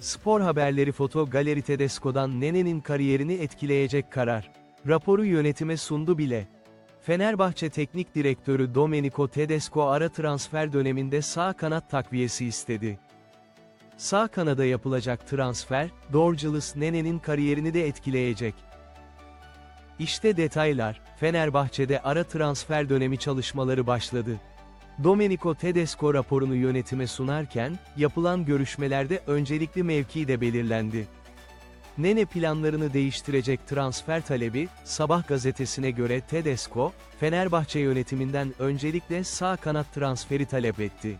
Spor haberleri Foto Galeri Tedesco'dan Nene'nin kariyerini etkileyecek karar. Raporu yönetime sundu bile. Fenerbahçe Teknik Direktörü Domenico Tedesco ara transfer döneminde sağ kanat takviyesi istedi. Sağ kanada yapılacak transfer, Dorgeles Nene'nin kariyerini de etkileyecek. İşte detaylar, Fenerbahçe'de ara transfer dönemi çalışmaları başladı. Domenico Tedesco raporunu yönetime sunarken, yapılan görüşmelerde öncelikli mevki de belirlendi. Nene planlarını değiştirecek transfer talebi, Sabah gazetesine göre Tedesco, Fenerbahçe yönetiminden öncelikle sağ kanat transferi talep etti.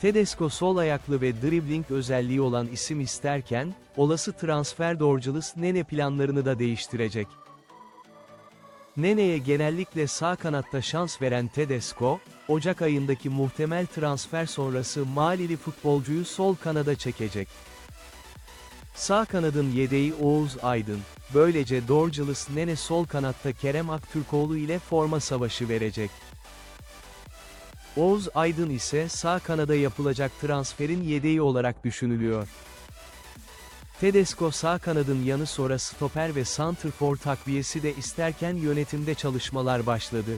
Tedesco sol ayaklı ve dribbling özelliği olan isim isterken, olası transfer Dorgeles Nene planlarını da değiştirecek. Nene'ye genellikle sağ kanatta şans veren Tedesco, Ocak ayındaki muhtemel transfer sonrası Malili futbolcuyu sol kanada çekecek. Sağ kanadın yedeği Oğuz Aydın, böylece Dorgeles Nene sol kanatta Kerem Aktürkoğlu ile forma savaşı verecek. Oğuz Aydın ise sağ kanada yapılacak transferin yedeği olarak düşünülüyor. Tedesco sağ kanadın yanı sonra stoper ve santrfor takviyesi de isterken yönetimde çalışmalar başladı.